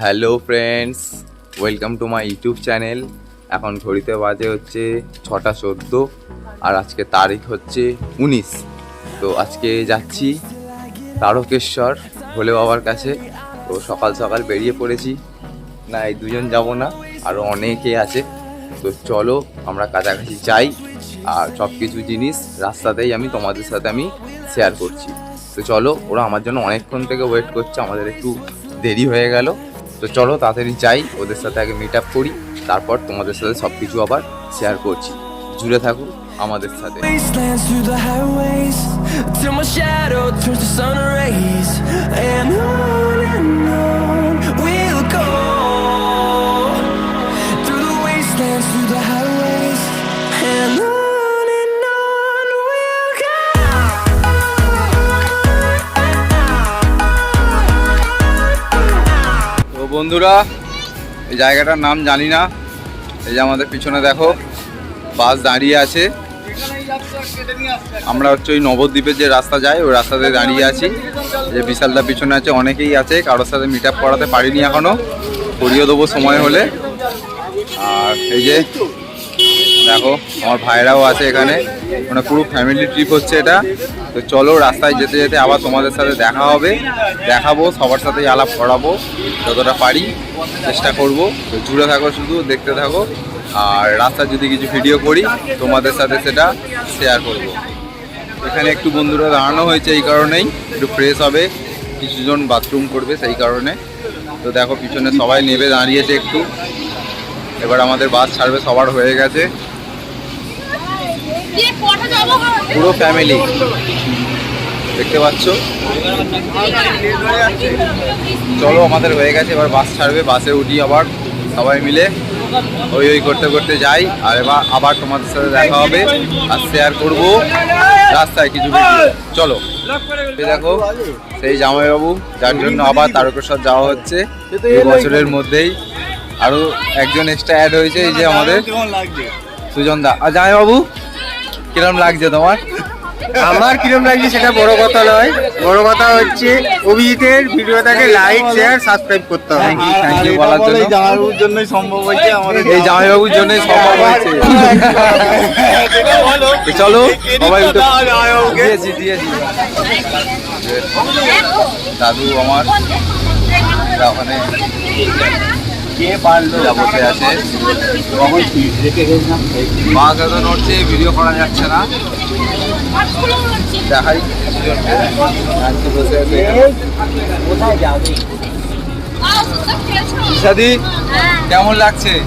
Hello friends, welcome to my YouTube channel. এখন ঘড়িতে বাজে হচ্ছে ছটা চোদ্দ, আর আজকে তারিখ হচ্ছে উনিশ। তো আজকে যাচ্ছি তারকেশ্বর ভোলে বাবার কাছে। তো সকাল সকাল বেরিয়ে পড়েছি। না, এই দুজন যাব না আরও অনেকে আছে। তো চলো, আমরা কাছাকাছি যাই, আর সব কিছু জিনিস রাস্তাতেই আমি তোমাদের সাথে আমি শেয়ার করছি। তো চলো, ওরা আমার জন্য অনেকক্ষণ থেকে ওয়েট করছে, আমাদের একটু দেরি হয়ে গেল। তো চলো তাড়াতাড়ি যাই, ওদের সাথে আগে মিট আপ করি, তারপর তোমাদের সাথে সব কিছু আবার শেয়ার করছি। জুড়ে থাকুন আমাদের সাথে। Till my shadow turns to sun rays বন্ধুরা, এই জায়গাটার নাম জানি না। এই যে আমাদের পিছনে দেখো, বাস দাঁড়িয়ে আছে। আমরা হচ্ছে ওই নবদ্বীপের যে রাস্তা যায়, ওই রাস্তাতে দাঁড়িয়ে আছি। যে বিশালদার পিছনে আছে, অনেকেই আছে, কারোর সাথে মিট আপ করাতে পারিনি এখনও। করিয়ে দেবো সময় হলে। আর এই যে দেখো, আমার ভাইরাও আছে এখানে। মানে পুরো ফ্যামিলি ট্রিপ হচ্ছে এটা। তো চলো, রাস্তায় যেতে যেতে আবার তোমাদের সাথে দেখা হবে। দেখাবো, সবার সাথেই আলাপ করাবো, যতটা পারি চেষ্টা করব। তো জুড়ে থাকো শুধু, দেখতে থাকো। আর রাস্তায় যদি কিছু ভিডিও করি, তোমাদের সাথে সেটা শেয়ার করব। এখানে একটু বন্ধুরা দাঁড়ানো হয়েছে এই কারণেই, একটু ফ্রেশ হবে। কিছুজন বাথরুম করবে সেই কারণে। তো দেখো, পিছনে সবাই নেবে, দাঁড়িয়েছে একটু। এবার আমাদের বাস ছাড়বে, সবার হয়ে গেছে। পুরো ফ্যামিলি দেখতে পাচ্ছ? চলো, আমাদের হয়ে গেছে। এবার বাস ছাড়বে বাসে উঠি আবার সবাই মিলে। ওই ওই করতে করতে যাই। আর এবার আবার তোমাদের সাথে দেখা হবে। আর শেয়ার করব। রাস্তায় কিছু। চলো। দেখো, সেই জামাইবাবু, যার জন্য আবার তারকেশ্বর যাওয়া হচ্ছে। বছরের মধ্যেই। আরও একজন এক্সট্রা অ্যাড হয়েছে, এই যে আমাদের। সুজন দা আর জামাইবাবু? কিরম লাগছে তোমার? আমার কিরম লাগছে সেটা বড় কথা নয়। বড় কথা হচ্ছে অভিজিতের ভিডিওটাকে লাইক শেয়ার সাবস্ক্রাইব করতে হবে। থ্যাংক ইউ বলার জন্য। জামাইবাবুর জন্যই সম্ভব হয়েছে আমাদের। এই জামাইবাবুর জন্যই সম্ভব হয়েছে। চলো সবাই উঠে দিয়েছি দিয়েছি। দাদু আমার ওখানে কে পারল যা বসে আছে? এত নড়ছে ভিডিও করা যাচ্ছে না। দেখাই। ইশাদি কেমন লাগছে?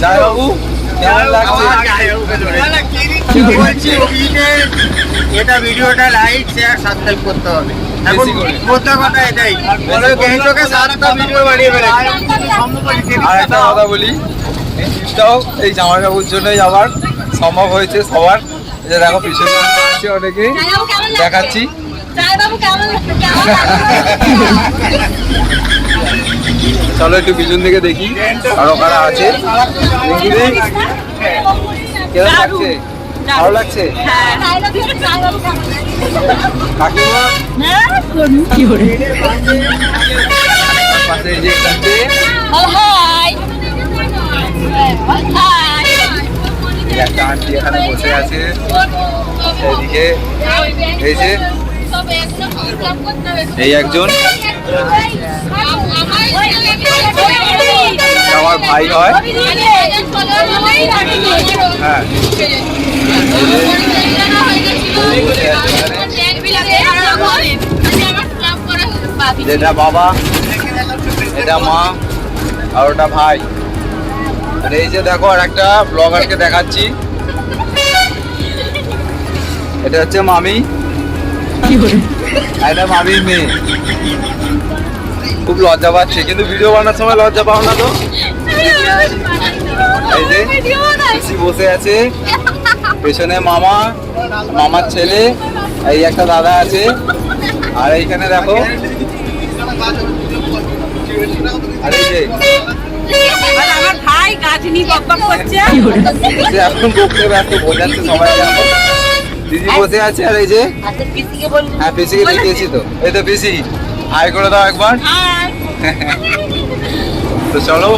জয় বাবু কেমন লাগছে? এটা ভিডিওটা লাইক শেয়ার সাবস্ক্রাইব করতে হবে। এখন মোদ্দা কথা এটাই। বলো গেংটোকে ভিডিও বানিয়ে ফেলেছে। আর একটা কথা বলি এই জিনিসটাও এই জামাইবাবুর জন্যই আবার সম্ভব হয়েছে সবার। যে দেখো পিছনে আছে অনেকেই। দেখাচ্ছি। চলো একটু পিছন থেকে দেখি আরও কারা আছে। কেমন লাগছে? ভালো লাগছে? কাকিমা? পাশে যে একটা আন্টি এখানে বসে আছে। এদিকে এই যে। এই একজন? আমার ভাই হয়। হ্যাঁ। যেটা বাবা এটা মা আর ওটা ভাই। আর এই যে দেখো আর একটা ব্লগারকে দেখাচ্ছি। এটা হচ্ছে মামি। আর এটা মেয়ে। খুব লজ্জা পাচ্ছে কিন্তু ভিডিও বানানোর সময় লজ্জা পাও না তো? এই যে বসে আছে পেছনে মামা মামার ছেলে এই একটা দাদা আছে আর এইখানে দেখো আর এই যে আমার ভাই গাছ নিয়ে বকবক করছে। এখন বকতে ব্যস্ত বোঝাচ্ছে সবাই দিদি বসে আছে আর এই যে আচ্ছা হ্যাঁ পিসিকে দেখিয়েছি তো। এই তো পিসি হাই করে দাও একবার। তো চলো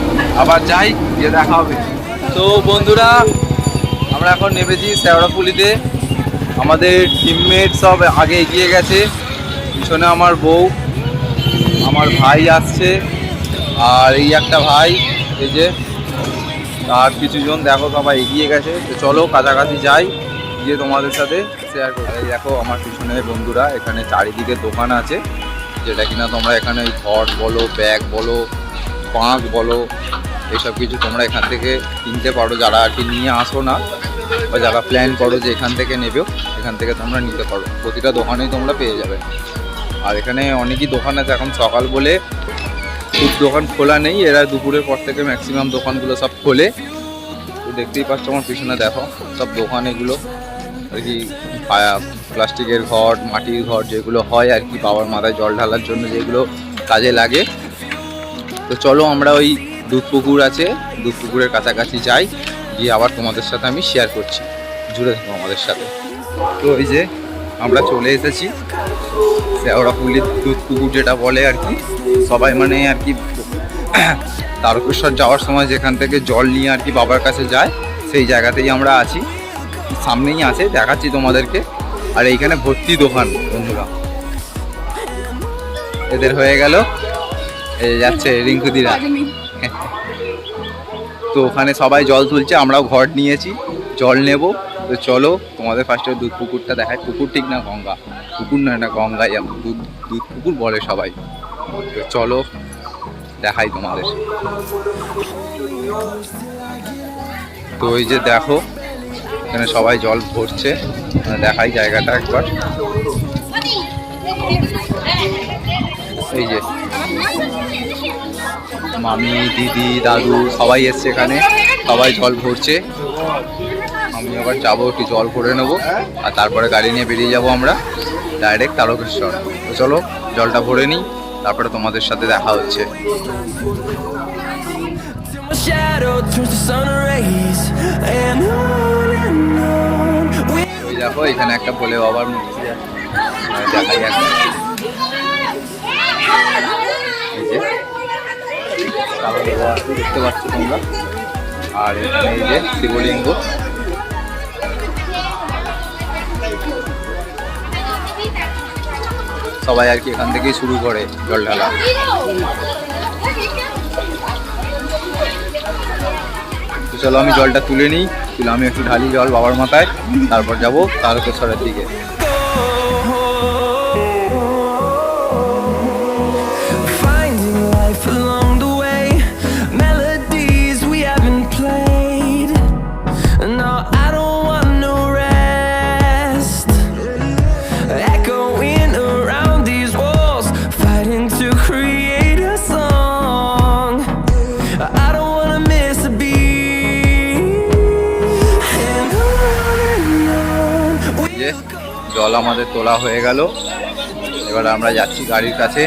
আবার যাই গিয়ে দেখা হবে। তো বন্ধুরা আমরা এখন নেমেছি শেওড়াপুলিতে। আমাদের টিমমেট সব আগে এগিয়ে গেছে। পিছনে আমার বউ আমার ভাই আসছে। আর এই একটা ভাই এই যে আর কিছুজন দেখো সবাই এগিয়ে গেছে। তো চলো কাছাকাছি যাই। গিয়ে তোমাদের সাথে শেয়ার করি এই দেখো, আমার পিছনে বন্ধুরা, এখানে চারিদিকে দোকান আছে, যেটা কিনা তোমরা এখানে ওই ঘর বলো, ব্যাগ বলো, বাঁক বলো, এইসব কিছু তোমরা এখান থেকে কিনতে পারো। যারা আর কি নিয়ে আসো না, বা যারা প্ল্যান করো যে এখান থেকে নেবেও এখান থেকে তোমরা নিতে পারো। প্রতিটা দোকানেই তোমরা পেয়ে যাবে। আর এখানে অনেকই দোকান আছে, এখন সকাল বলে খুব দোকান খোলা নেই, এরা দুপুরের পর থেকে ম্যাক্সিমাম দোকানগুলো সব খোলে। তো দেখতেই পাচ্ছ আমার পিছনে দেখো, সব দোকান এগুলো। আর কি প্লাস্টিকের ঘর, মাটির ঘর যেগুলো হয় আর কি, বাবার মাথায় জল ঢালার জন্য যেগুলো কাজে লাগে। তো চলো আমরা ওই দুধ পুকুর আছে দুধ পুকুরের কাছাকাছি যাই, গিয়ে আবার তোমাদের সাথে আমি শেয়ার করছি। জুড়ে থাকো আমাদের সাথে। তো ওই যে আমরা চলে এসেছি শেওড়াপুলির দুধ পুকুর যেটা বলে আর কি। সবাই মানে আর কি তারকেশ্বর যাওয়ার সময় যেখান থেকে জল নিয়ে আর কি বাবার কাছে যায়, সেই জায়গাতেই আমরা আছি। সামনেই আছে, দেখাচ্ছি তোমাদেরকে। আর এইখানে ভর্তি দোকান, বন্ধুরা। এদের হয়ে গেল যাচ্ছে রিঙ্কুদিরা। তো ওখানে সবাই জল তুলছে, আমরাও ঘর নিয়েছি, জল নেব। তো চলো, তোমাদের ফার্স্টে দুধ পুকুরটা দেখায় পুকুর ঠিক না গঙ্গা? পুকুর না না গঙ্গাই দুধ দুধ পুকুর বলে সবাই। তো চলো, দেখাই তোমাদের। তো এই যে দেখো এখানে সবাই জল ভরছে। দেখাই জায়গাটা একবার। এই যে, মামি, দিদি, দাদু সবাই এসছে এখানে। সবাই জল ভরছে। আমি আবার যাব, একটু জল ভরে নেব। আর তারপরে গাড়ি নিয়ে বেরিয়ে যাব আমরা ডাইরেক্ট তারকেশ্বর। তো চলো, জলটা ভরে নিই, তারপরে তোমাদের সাথে দেখা হচ্ছে। Shadow turns to sun rays, And on দেখো, এখানে একটা বলে বাবার মূর্তি মানে দেখতে পাচ্ছ তোমরা। আর এখানে এই যে শিবলিঙ্গ। সবাই আর কি এখান থেকেই শুরু করে জল ঢালা চলো আমি জলটা তুলে নিই। তুলে আমি একটু ঢালি জল বাবার মাথায়, তারপর যাব তারকেশ্বরের দিকে। আমাদের তোলা হয়ে গেল। এবার আমরা যাচ্ছি গাড়ির কাছে।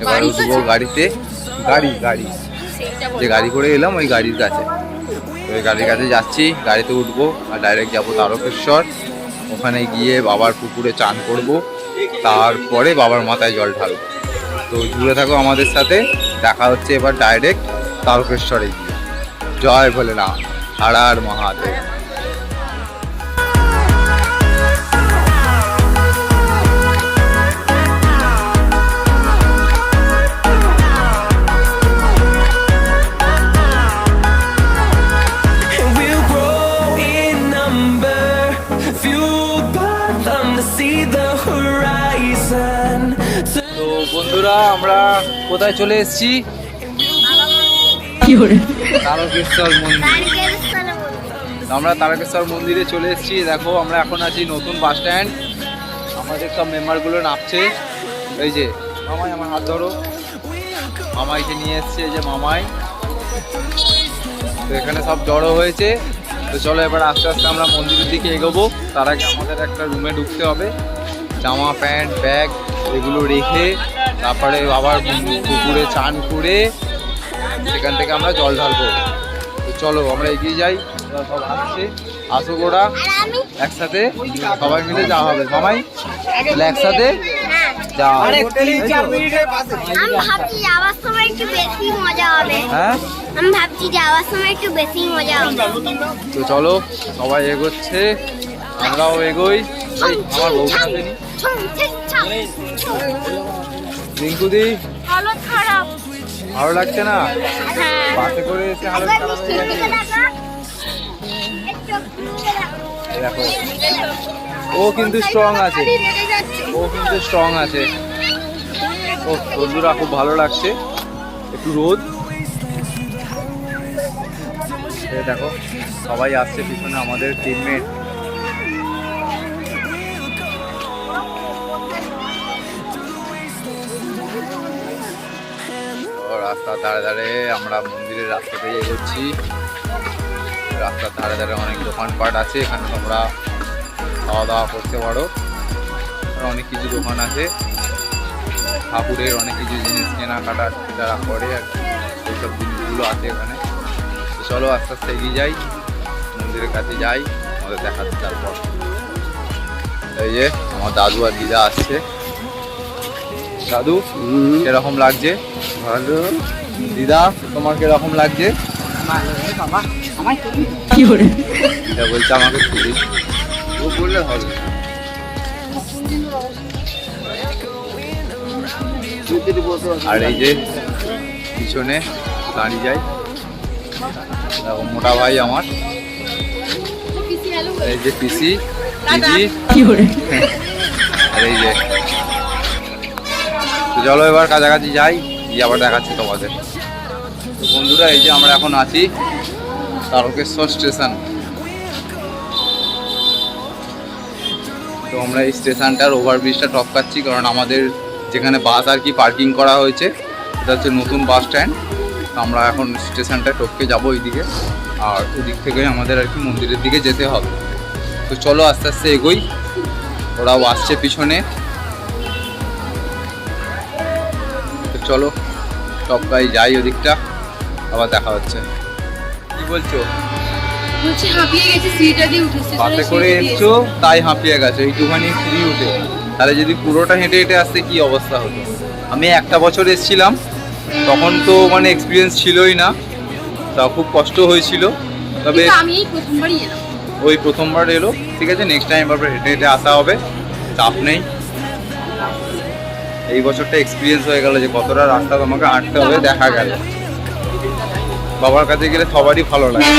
এবার উঠবো গাড়িতে। গাড়ি গাড়ি। যে গাড়ি করে এলাম ওই গাড়ির কাছে। ওই গাড়ির কাছে যাচ্ছি গাড়িতে উঠবো আর ডাইরেক্ট যাব তারকেশ্বর। ওখানে গিয়ে বাবার পুকুরে চান করব। তারপরে বাবার মাথায় জল ঢালবো। তো জুড়ে থাকো আমাদের সাথে। দেখা হচ্ছে এবার ডাইরেক্ট তারকেশ্বরে গিয়ে জয় না হার হার মহাদেব। কোথায় চলে এসেছি। তারকেশ্বর মন্দির। আমরা তারকেশ্বর মন্দিরে চলে এসেছি। দেখো আমরা এখন আছি নতুন বাস স্ট্যান্ড। আমাদের সব মেম্বারগুলো নামছে। এই যে মামাই আমার হাত ধরো। মামাইকে নিয়ে এসছে এই যে মামাই। তো এখানে সব জড়ো হয়েছে। তো চলো এবার আস্তে আস্তে আমরা মন্দিরের দিকে এগোবো। তার আগে আমাদের একটা রুমে ঢুকতে হবে। জামা প্যান্ট ব্যাগ এগুলো রেখে তারপরে আবার পুকুরে চান করে সেখান থেকে আমরা জল ঢালবো। তো চলো আমরা এগিয়ে যাই। ওরা সব আসছে। আসো গোড়া একসাথে সবাই মিলে যাওয়া হবে। মামাই তাহলে একসাথে যাওয়া হবে। তো? আমি ভাবছি যাওয়ার সময় একটু বেশি মজা হবে। হ্যাঁ? আমি ভাবছি যাওয়ার সময় একটু বেশি মজা হবে। তো চলো সবাই এগোচ্ছে। আমরাও এগোই। আমার বউ রিঙ্কুদি হালত খারাপ। ভালো লাগছে না? হ্যাঁ। বাসে করে এসে হালত খারাপ হয়ে দেখো। ও কিন্তু স্ট্রং আছে। ও কিন্তু স্ট্রং আছে। ও বন্ধুরা খুব ভালো লাগছে। একটু রোদ। দেখো সবাই আসছে পিছনে আমাদের টিমমেট রাস্তার ধারে ধারে আমরা মন্দিরের রাস্তা দিয়ে এগোচ্ছি। রাস্তার ধারে ধারে অনেক দোকানপাট আছে, এখানে তোমরা খাওয়া দাওয়া করতে পারো। অনেক কিছু দোকান আছে। ঠাকুরের অনেক কিছু জিনিস কেনাকাটা যারা করে আর এইসব জিনিসগুলো আছে এখানে। তো চলো আস্তে আস্তে এগিয়ে যাই, মন্দিরের কাছে যাই আমাদের দেখাচ্ছে তারপর এই যে, আমার দাদু আর দিদা আসছে। দাদু কীরকম লাগছে? ভালো। দিদা তোমার কীরকম লাগছে? দিদা বলছে আমাকে খুবই। ও বললে হবে। আর এই যে পিছনে দাঁড়িয়ে যাই দেখো মোটা ভাই আমার। এই যে পিসি দিদি। আর এই যে চলো এবার কাছাকাছি যাই, গিয়ে আবার দেখাচ্ছি তোমাদের। বন্ধুরা, এই যে আমরা এখন আছি তারকেশ্বর স্টেশন। তো আমরা এই স্টেশনটার ওভারব্রিজটা টপ টপকাচ্ছি কারণ আমাদের যেখানে বাস আর কি পার্কিং করা হয়েছে, এটা হচ্ছে নতুন বাস স্ট্যান্ড আমরা এখন স্টেশনটা টপকে যাব ওইদিকে আর ওদিক থেকে আমাদের আর কি মন্দিরের দিকে যেতে হবে। তো চলো আস্তে আস্তে এগোই, ওরাও আসছে পিছনে। চলো টপকাই যাই ওদিকটা আবার দেখা হচ্ছে। কি বলছো? বাসে করে এসছো তাই হাঁপিয়ে গেছে এইটুখানি সিঁড়ি উঠে। তাহলে যদি পুরোটা হেঁটে হেঁটে আসতে কি অবস্থা হতো? আমি একটা বছর এসেছিলাম তখন তো মানে এক্সপিরিয়েন্স ছিলই না তা খুব কষ্ট হয়েছিল। তবে আমি প্রথমবারই এলাম। ওই প্রথমবার এলো ঠিক আছে নেক্সট টাইম আবার হেঁটে হেঁটে আসা হবে চাপ নেই। এই বছরটা এক্সপিরিয়েন্স হয়ে গেল যে কতটা রাস্তা তোমাকে হাঁটতে হবে, দেখা গেল। বাবার কাছে গেলে সবারই ভালো লাগে।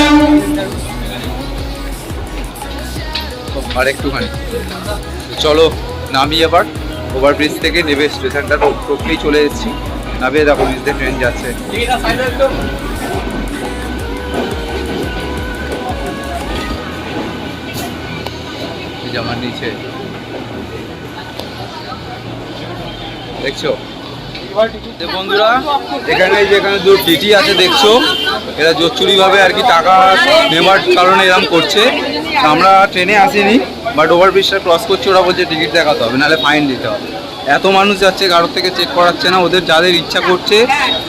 আর একটুখানি। চলো, নামি এবার। ওভারব্রিজ থেকে নেবে স্টেশনটা টোপকেই চলে এসেছি। নামিয়ে দেখো নিচে ট্রেন যাচ্ছে। আমার নিচে। দেখছ? বন্ধুরা, এখানে যে এখানে দু টিটি আছে, দেখছ? এরা জোচ্চুরি ভাবে আর কি টাকা নেবার কারণে এরকম করছে। আমরা ট্রেনে আসিনি বাট ওভারব্রিজটা ক্রস করছে, ওরা বলছে টিকিট দেখাতে হবে, নাহলে ফাইন দিতে হবে। এত মানুষ যাচ্ছে, কারোর থেকে চেক করাচ্ছে না, ওদের যাদের ইচ্ছা করছে,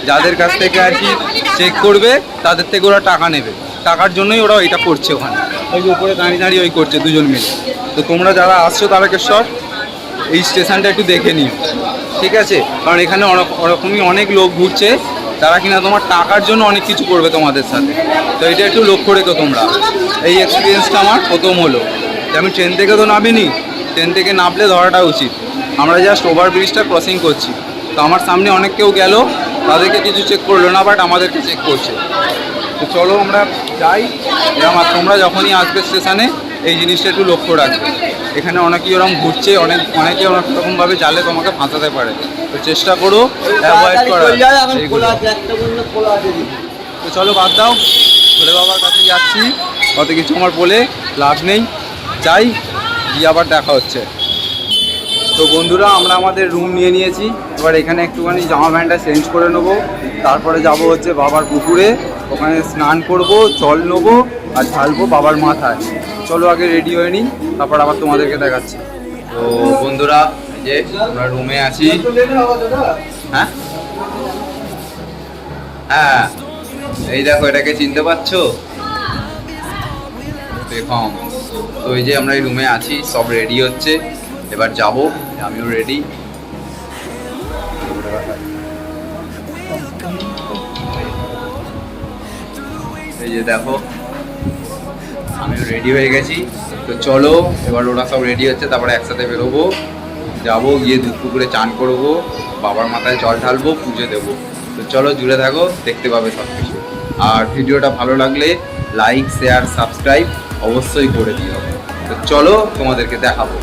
যাদের কাছ থেকে আর কি চেক করবে, তাদের থেকে ওরা টাকা নেবে। টাকার জন্যই ওরা এটা করছে ওখানে। ওই উপরে দাঁড়িয়ে দাঁড়িয়ে ওই করছে দুজন মিলে। তো তোমরা যারা আসছো তারকেশ্বর এই স্টেশনটা একটু দেখে নিও ঠিক আছে? কারণ এখানে ওরকমই অনেক লোক ঘুরছে। তারা কিনা তোমার টাকার জন্য অনেক কিছু করবে তোমাদের সাথে। তো এটা একটু লক্ষ্য রেখো তোমরা। এই এক্সপিরিয়েন্সটা আমার প্রথম হলো। যে আমি ট্রেন থেকে তো নামিনি। ট্রেন থেকে নামলে ধরাটা উচিত। আমরা জাস্ট ওভার ব্রিজটা ক্রসিং করছি। তো আমার সামনে অনেক কেউ গেল। তাদেরকে কিছু চেক করল না বাট আমাদেরকে চেক করছে। তো চলো আমরা যাই। আর তোমরা যখনই আসবে স্টেশনে এই জিনিসটা একটু লক্ষ্য রাখবে। এখানে অনেকেই ওরকম ঘুরছে অনেক অনেকে অনেক রকমভাবে জালে তোমাকে ফাঁসাতে পারে। তো চেষ্টা করো অ্যাভয়েড করার। তো চলো বাদ দাও ছোলে বাবার কাছে যাচ্ছি। কত কিছু আমার বলে লাভ নেই। যাই গিয়ে আবার দেখা হচ্ছে। তো বন্ধুরা আমরা আমাদের রুম নিয়ে নিয়েছি। এবার এখানে একটুখানি জামা প্যান্টটা চেঞ্জ করে নেব। তারপরে যাব হচ্ছে বাবার পুকুরে। ওখানে স্নান করব জল নেব। আর ঢালবো বাবার মাথায়। চলো আগে রেডি হয়ে নিই, তারপর আবার তোমাদেরকে দেখাচ্ছি। তো বন্ধুরা যে আমরা রুমে আছি। হ্যাঁ? হ্যাঁ এই দেখো, এটাকে চিনতে পারছ? বেগম তো এই যে আমরা এই রুমে আছি, সব রেডি হচ্ছে। এবার যাব, আমিও রেডি এই যে দেখো আমিও রেডি হয়ে গেছি। তো চলো, এবার ওরা সব রেডি হচ্ছে, তারপরে একসাথে বেরোবো। যাব, গিয়ে দুধ পুকুরে চান করব, বাবার মাথায় জল ঢালবো, পুজো দেবো। তো চলো জুড়ে থাকো, দেখতে পাবে সব কিছু আর ভিডিওটা ভালো লাগলে লাইক শেয়ার সাবস্ক্রাইব অবশ্যই করে দিও। তো চলো, তোমাদেরকে দেখাবো।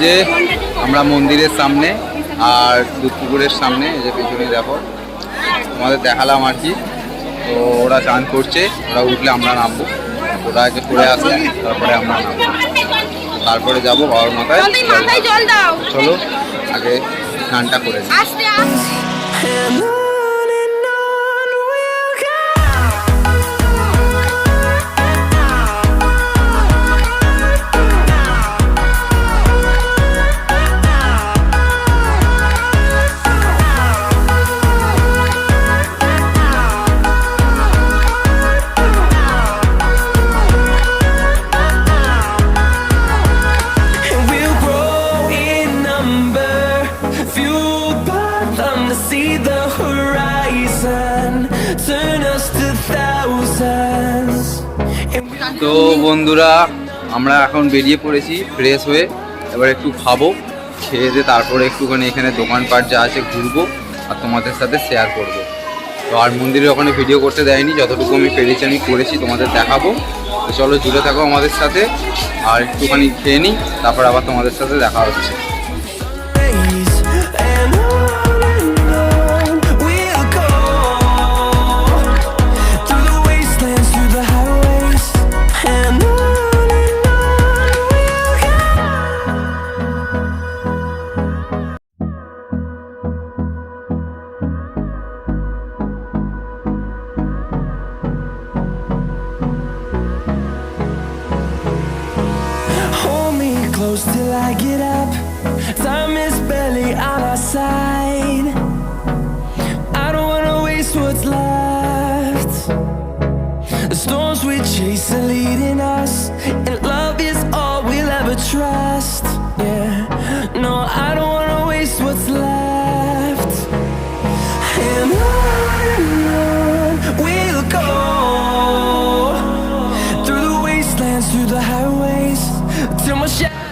যে আমরা মন্দিরের সামনে আর দুধ পুকুরের সামনে এই যে পেছনে দেখো তোমাদের দেখালাম আর কি। তো ওরা চান করছে ওরা উঠলে আমরা নামবো। ওরা আগে করে আসে তারপরে আমরা নামবো। তারপরে যাব বাবার মাথায় চলো আগে স্নানটা করে তো বন্ধুরা, আমরা এখন বেরিয়ে পড়েছি ফ্রেশ হয়ে। এবার একটু খাব, খেয়ে দিয়ে তারপরে একটুখানি এখানে দোকানপাট যা আছে ঘুরবো আর তোমাদের সাথে শেয়ার করব। তো আর মন্দিরে ওখানে ভিডিও করতে দেয়নি, যতটুকু আমি পেরেছি আমি করেছি তোমাদের দেখাবো। তো চলো জুড়ে থাকো আমাদের সাথে, আর একটুখানি খেয়ে নিই, তারপর আবার তোমাদের সাথে দেখা হচ্ছে।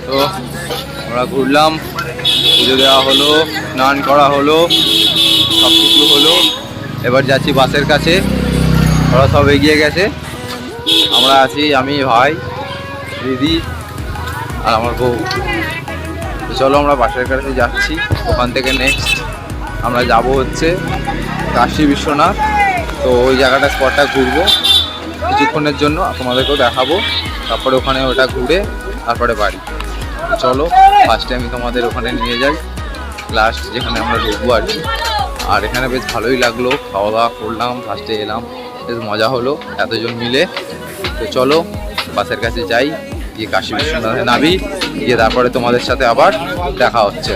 তো আমরা ঘুরলাম, পুজো দেওয়া হলো, স্নান করা হলো সব কিছু হলো। এবার যাচ্ছি বাসের কাছে, ওরা সব এগিয়ে গেছে। আমরা আছি আমি, ভাই, দিদি আর আমার বউ। চলো আমরা বাসের কাছে যাচ্ছি, ওখান থেকে নেক্সট আমরা যাব হচ্ছে কাশী বিশ্বনাথ। তো ওই জায়গাটা স্পটটা ঘুরবো। কিছুক্ষণের জন্য তোমাদেরকেও দেখাবো। তারপরে ওখানে ওটা ঘুরে তারপরে বাড়ি। চলো ফার্স্টে আমি তোমাদের ওখানে নিয়ে যাই। লাস্ট যেখানে আমরা ঢুকবো আর কি আর এখানে বেশ ভালোই লাগল। খাওয়া দাওয়া করলাম ফার্স্টে এলাম। বেশ মজা হলো এতজন মিলে। তো চলো, বাসের কাছে যাই। গিয়ে কাশী বিশ্বনাথে নামি গিয়ে তারপরে তোমাদের সাথে আবার দেখা হচ্ছে।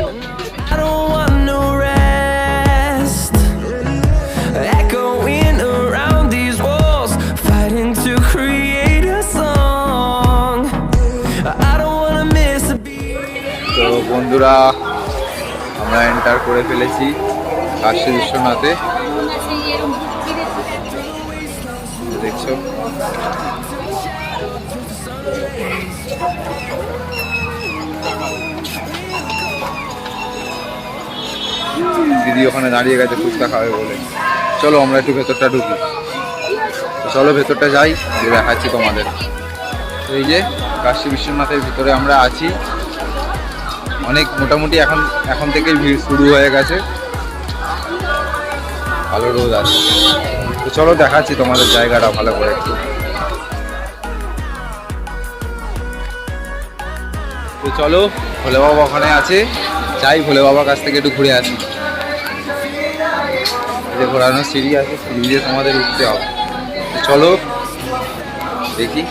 বন্ধুরা, আমরা এন্টার করে ফেলেছি কাশী বিশ্বনাথে। দেখছ? দিদি ওখানে দাঁড়িয়ে গেছে, ফুচকা খাবে বলে। চলো, আমরা একটু ভেতরটা ঢুকি। চলো, ভেতরটা যাই দেখাচ্ছি তোমাদের। এই যে, কাশী বিশ্বনাথের ভিতরে আমরা আছি। অনেক মোটামুটি এখন এখন থেকেই ভিড় শুরু হয়ে গেছে। ভালো রোদ আছে। তো চলো দেখাচ্ছি তোমাদের জায়গাটা ভালো করে একটু। তো চলো, ভোলে বাবা ওখানে আছে। যাই ভোলে বাবার কাছ থেকে একটু ঘুরে আসি। এই যে ঘোরানো সিঁড়ি আছে, সিঁড়ি দিয়ে তোমাদের উঠতে হবে। চলো, দেখি।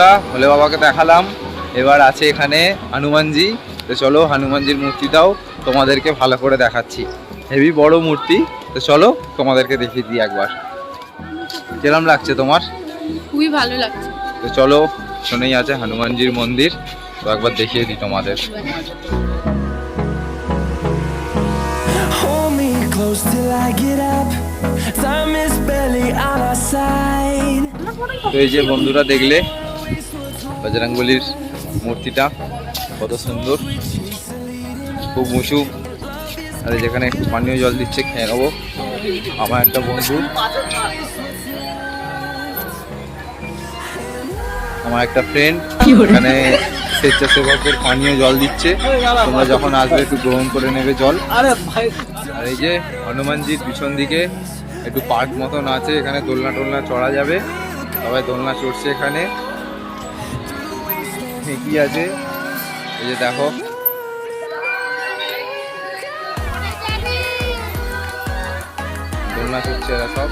বন্ধুরা ভোলে বাবাকে দেখালাম। এবার আছে এখানে হনুমানজি। তো চলো হনুমানজির মূর্তিটাও তোমাদেরকে ভালো করে দেখাচ্ছি। হেভি বড় মূর্তি। তো চলো তোমাদেরকে দেখিয়ে দিই একবার। কিরম লাগছে তোমার? খুবই ভালো লাগছে। তো চলো শুনেই আছে হনুমানজির মন্দির। তো একবার দেখিয়ে দিই তোমাদের। Hold close till I get up. Time is barely on our side. তো এই যে বন্ধুরা দেখলে বজরঙ্গলির মূর্তিটা কত সুন্দর। খুব উঁচু। আর যেখানে একটু পানীয় জল দিচ্ছে খেয়ে নেব। আমার একটা বন্ধু। আমার একটা ফ্রেন্ড এখানে স্বেচ্ছাসেবকের পানীয় জল দিচ্ছে। তোমরা যখন আসবে একটু গ্রহণ করে নেবে জল। আর এই যে হনুমানজির পিছন দিকে একটু পার্ক মতন আছে। এখানে দোলনা টোলনা চড়া যাবে। সবাই দোলনা চড়ছে এখানে। কি আছে। এই যে দেখো। দোলনা চড়ছে এরা সব।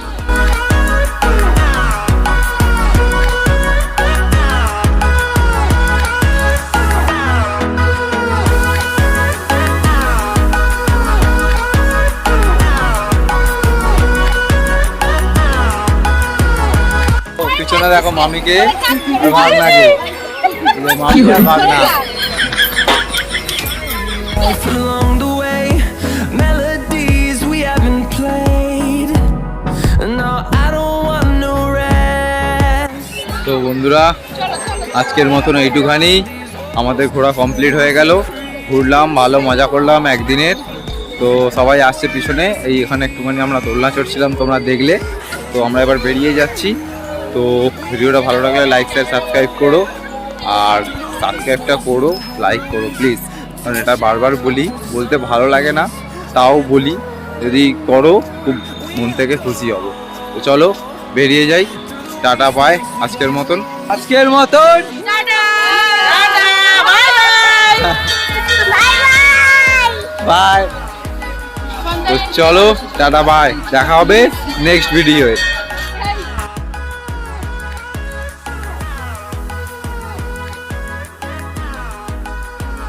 পিছনে দেখো মামিকে along the way, melodies we haven't played. No, I don't want no rest. তো বন্ধুরা আজকের মতন এইটুখানি। আমাদের ঘোরা কমপ্লিট হয়ে গেল। ঘুরলাম ভালো মজা করলাম একদিনের। তো সবাই আসছে পিছনে। এই এখানে একটুখানি আমরা দোলনা চড়ছিলাম তোমরা দেখলে। তো আমরা এবার বেরিয়ে যাচ্ছি। তো ভিডিওটা ভালো লাগলে লাইক শেয়ার সাবস্ক্রাইব করো। আর সাবস্ক্রাইবটা করো লাইক করো প্লিজ কারণ এটা বারবার বলি বলতে ভালো লাগে না তাও বলি যদি করো খুব মন থেকে খুশি হব। তো চলো বেরিয়ে যাই। টাটা পায় আজকের মতন। আজকের মতন। বাই তো চলো টাটা বাই দেখা হবে নেক্সট ভিডিওয়ে